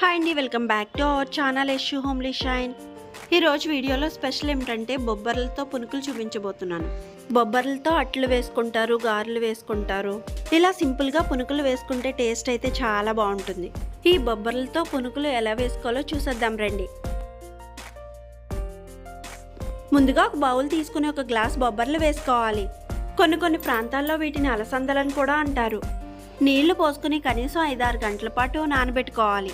Hi అండి welcome back to our channel Yashu homely shine ఈరోజు వీడియోలో స్పెషల్ ఏమిటంటే బొబ్బర్లతో పునుకులు చూపించబోతున్నాను. బొబ్బర్లతో అట్లు వేసుకుంటారు గారెలు వేసుకుంటారు. ఇలా సింపుల్గా పునుకులు వేసుకుంటే టేస్ట్ అయితే చాలా బాగుంటుంది. ఈ బొబ్బర్లతో పునుకులు ఎలా వేసుకోవాలో చూసేద్దాం రండి. ముందుగా ఒక బౌల్ తీసుకుని ఒక గ్లాస్ బొబ్బర్లు వేసుకోవాలి. కొన్ని కొన్ని ప్రాంతాల్లో వీటిని అలసందలని కూడా అంటారు. నీళ్ళు పోసుకుని కనీసం ఐదారు గంటల పాటు నానబెట్టుకోవాలి.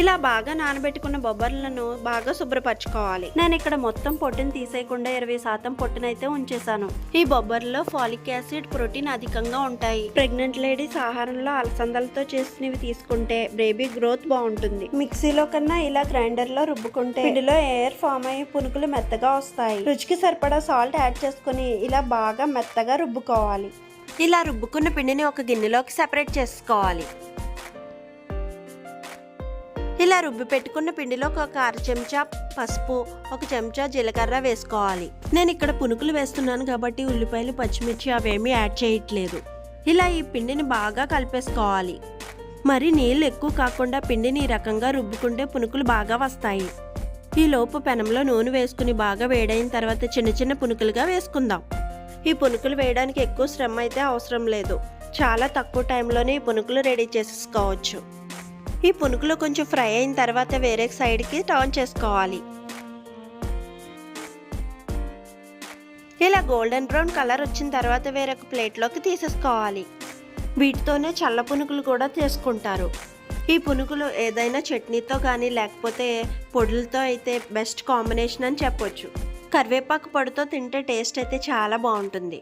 ఇలా బాగా నానబెట్టుకున్న బొబ్బర్లను బాగా శుభ్రపరచుకోవాలి. నేను ఇక్కడ మొత్తం పొట్టుని తీసేయకుండా ఇరవై శాతం పొట్టునైతే ఉంచేసాను ఈ బొబ్బర్లో ఫాలిక్ యాసిడ్ ప్రోటీన్ అధికంగా ఉంటాయి. ప్రెగ్నెంట్ లేడీస్ ఆహారంలో అలసందలతో చేసినవి తీసుకుంటే బేబీ గ్రోత్ బాగుంటుంది. మిక్సీలో కన్నా ఇలా గ్రైండర్లో రుబ్బుకుంటే ఇందులో ఎయిర్ ఫామ్ అయ్యి పునుకులు మెత్తగా వస్తాయి. రుచికి సరిపడా సాల్ట్ యాడ్ చేసుకుని ఇలా బాగా మెత్తగా రుబ్బుకోవాలి. ఇలా రుబ్బుకున్న పిండిని ఒక గిన్నెలోకి సెపరేట్ చేసుకోవాలి. ఇలా రుబ్బి పెట్టుకున్న పిండిలో ఒక అర చెంచా పసుపు ఒక చెంచా జీలకర్ర వేసుకోవాలి. నేను ఇక్కడ పునుకులు వేస్తున్నాను కాబట్టి ఉల్లిపాయలు పచ్చిమిర్చి అవేమీ యాడ్ చేయట్లేదు. ఇలా ఈ పిండిని బాగా కలిపేసుకోవాలి. మరి నీళ్ళు ఎక్కువ కాకుండా పిండిని ఈ రకంగా రుబ్బుకుంటే పునుకులు బాగా వస్తాయి. ఈ లోపు పెనంలో నూనె వేసుకుని బాగా వేడైన తర్వాత చిన్న చిన్న పునుకులుగా వేసుకుందాం. ఈ పునుకులు వేయడానికి ఎక్కువ శ్రమ అయితే అవసరం లేదు. చాలా తక్కువ టైంలోనే ఈ పునుకులు రెడీ చేసేసుకోవచ్చు. ఈ పునుకులు కొంచెం ఫ్రై అయిన తర్వాత వేరే సైడ్కి టర్న్ చేసుకోవాలి. ఇలా గోల్డెన్ బ్రౌన్ కలర్ వచ్చిన తర్వాత వేరొక ప్లేట్లోకి తీసేసుకోవాలి. వీటితోనే చల్ల పునుకులు కూడా చేసుకుంటారు. ఈ పునుకులు ఏదైనా చట్నీతో కానీ లేకపోతే పొడులతో అయితే బెస్ట్ కాంబినేషన్ అని చెప్పొచ్చు. కరివేపాకు పొడితో తింటే టేస్ట్ అయితే చాలా బాగుంటుంది.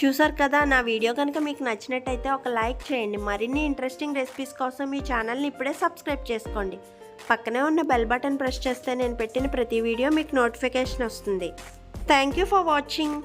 చూసారు కదా నా వీడియో కనుక మీకు నచ్చినట్టయితే ఒక లైక్ చేయండి. మరిన్ని ఇంట్రెస్టింగ్ రెసిపీస్ కోసం మీ ఛానల్ని ఇప్పుడే సబ్స్క్రైబ్ చేసుకోండి. పక్కనే ఉన్న బెల్ బటన్ ప్రెస్ చేస్తే నేను పెట్టిన ప్రతి వీడియో మీకు నోటిఫికేషన్ వస్తుంది. Thank you for watching